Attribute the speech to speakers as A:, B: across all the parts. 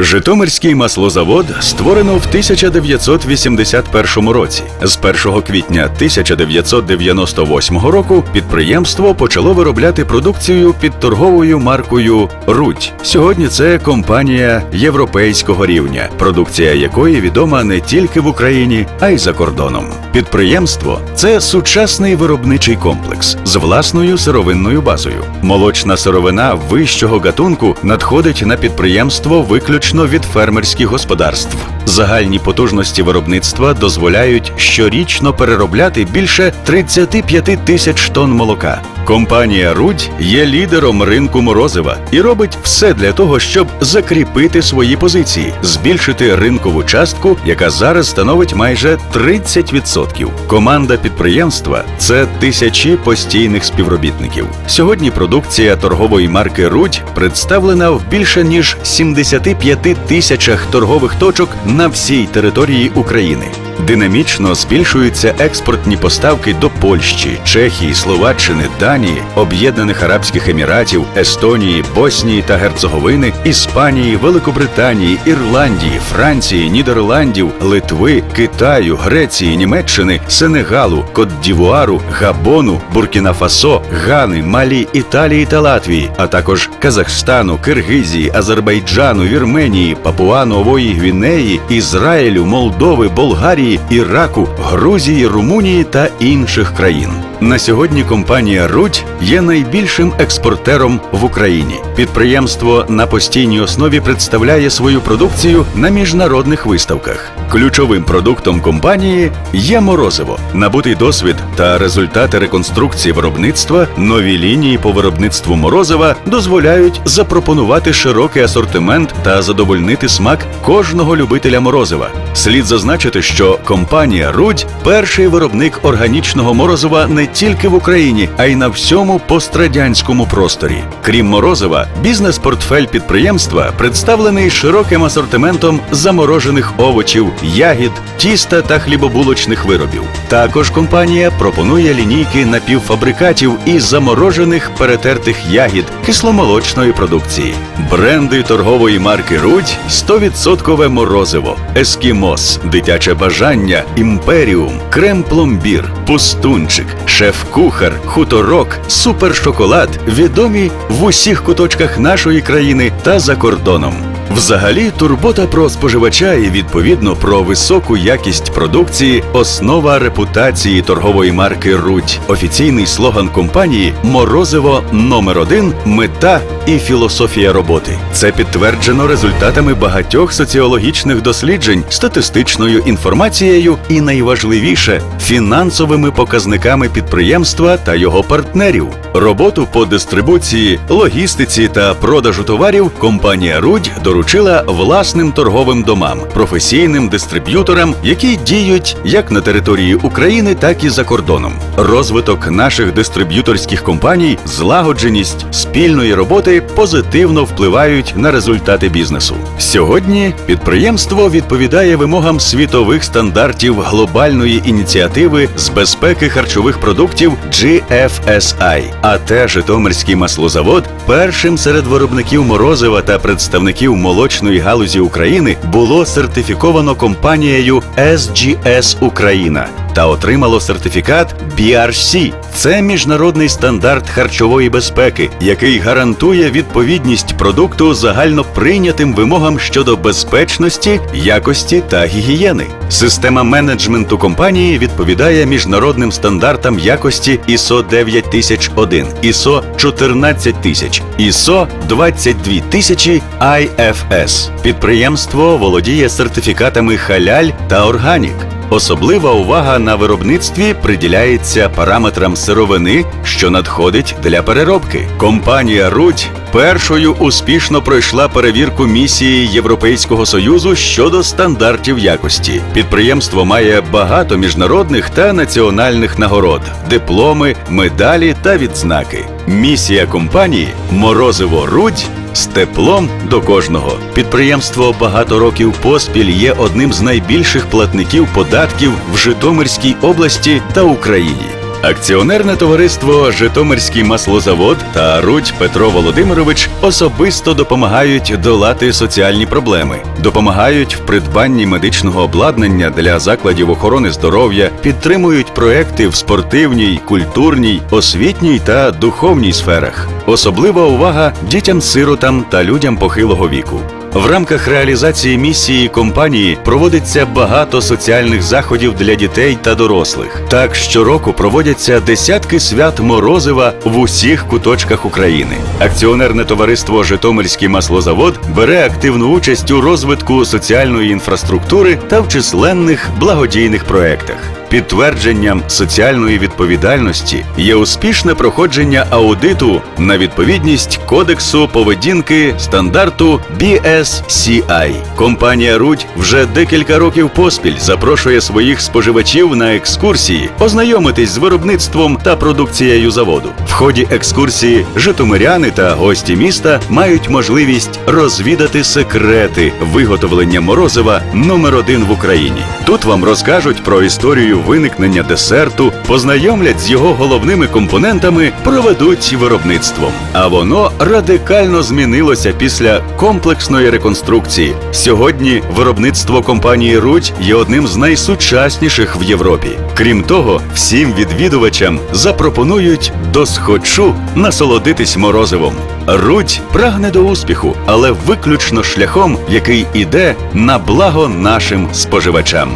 A: Житомирський маслозавод створено в 1981 році. З 1 квітня 1998 року підприємство почало виробляти продукцію під торговою маркою Рудь. Сьогодні це компанія європейського рівня, продукція якої відома не тільки в Україні, а й за кордоном. Підприємство це сучасний виробничий комплекс з власною сировинною базою. Молочна сировина вищого гатунку надходить на підприємство виключно від фермерських господарств. Загальні потужності виробництва дозволяють щорічно переробляти більше 35 тисяч тонн молока. Компанія Рудь є лідером ринку морозива і робить все для того, щоб закріпити свої позиції, збільшити ринкову частку, яка зараз становить майже 30%. Команда підприємства це тисячі постійних співробітників. Сьогодні продукція торгової марки Рудь представлена в більше ніж 75 тисячах торгових точок на всій території України. Динамічно збільшуються експортні поставки до Польщі, Чехії, Словаччини, Данії, Об'єднаних Арабських Еміратів, Естонії, Боснії та Герцеговини, Іспанії, Великобританії, Ірландії, Франції, Нідерландів, Литви, Китаю, Греції, Німеччини, Сенегалу, Кот-Дівуару, Габону, Буркіна-Фасо, Гани, Малі, Італії та Латвії, а також Казахстану, Киргизії, Азербайджану, Вірменії, Папуа-Нової Гвінеї, Ізраїлю, Молдови, Болгарії, Іраку, Грузії, Румунії та інших країн. На сьогодні компанія Рудь є найбільшим експортером в Україні. Підприємство на постійній основі представляє свою продукцію на міжнародних виставках. Ключовим продуктом компанії є морозиво. Набутий досвід та результати реконструкції виробництва, нові лінії по виробництву морозива дозволяють запропонувати широкий асортимент та задовольнити смак кожного любителя морозива. Слід зазначити, що компанія Рудь перший виробник органічного морозива не тільки в Україні, а й на всьому пострадянському просторі. Крім морозива, бізнес-портфель підприємства представлений широким асортиментом заморожених овочів, ягід, тіста та хлібобулочних виробів. Також компанія пропонує лінійки напівфабрикатів із заморожених перетертих ягід кисломолочної продукції. Бренди торгової марки Рудь 100% морозиво, ескімос, дитяче бажання, імперіум, крем-пломбір, пустунчик, шеф-кухар, хуторок, супершоколад відомі в усіх куточках нашої країни та за кордоном. Взагалі, турбота про споживача і відповідно про високу якість продукції основа репутації торгової марки Рудь. Офіційний слоган компанії Морозиво номер один мета і філософія роботи. Це підтверджено результатами багатьох соціологічних досліджень, статистичною інформацією і найважливіше фінансовими показниками підприємства та його партнерів. Роботу по дистрибуції, логістиці та продажу товарів компанія Рудь доручила власним торговим домам, професійним дистриб'юторам, які діють як на території України, так і за кордоном. Розвиток наших дистриб'юторських компаній, злагодженість спільної роботи позитивно впливають на результати бізнесу. Сьогодні підприємство відповідає вимогам світових стандартів глобальної ініціативи з безпеки харчових продуктів GFSI. А те Житомирський маслозавод першим серед виробників морозива та представників молочної галузі України було сертифіковано компанією SGS Україна та отримало сертифікат BRC. Це міжнародний стандарт харчової безпеки, який гарантує відповідність продукту загальноприйнятим вимогам щодо безпечності, якості та гігієни. Система менеджменту компанії відповідає міжнародним стандартам якості ISO 9001, ISO 14000, ISO 22000 IFS. Підприємство володіє сертифікатами халяль та органік. Особлива увага на виробництві приділяється параметрам сировини, що надходить для переробки. Компанія Рудь першою успішно пройшла перевірку місії Європейського союзу щодо стандартів якості. Підприємство має багато міжнародних та національних нагород, дипломи, медалі та відзнаки. Місія компанії Морозиво Рудь з теплом до кожного. Підприємство багато років поспіль є одним з найбільших платників податків в Житомирській області та Україні. Акціонерне товариство Житомирський маслозавод та Рудь Петро Володимирович особисто допомагають долати соціальні проблеми, допомагають в придбанні медичного обладнання для закладів охорони здоров'я, підтримують проекти в спортивній, культурній, освітній та духовній сферах. Особлива увага дітям-сиротам та людям похилого віку. В рамках реалізації місії компанії проводиться багато соціальних заходів для дітей та дорослих. Так щороку проводяться десятки свят морозива в усіх куточках України. Акціонерне товариство Житомирський маслозавод бере активну участь у розвитку соціальної інфраструктури та в численних благодійних проектах. Підтвердженням соціальної відповідальності є успішне проходження аудиту на відповідність кодексу поведінки стандарту BSCI. Компанія Рудь вже декілька років поспіль запрошує своїх споживачів на екскурсії, ознайомитись з виробництвом та продукцією заводу. В ході екскурсії житомиряни та гості міста мають можливість розвідати секрети виготовлення морозива номер один в Україні. Тут вам розкажуть про історію виникнення десерту, познайомлять з його головними компонентами, проведуть виробництвом. А воно радикально змінилося після комплексної реконструкції. Сьогодні виробництво компанії Рудь є одним з найсучасніших в Європі. Крім того, всім відвідувачам запропонують досхочу насолодитись морозивом. Рудь прагне до успіху, але виключно шляхом, який іде на благо нашим споживачам.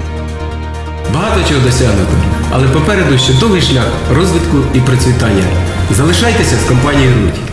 B: Багато чого досягнуто, але попереду ще довгий шлях розвитку і процвітання. Залишайтеся з компанією Рудь.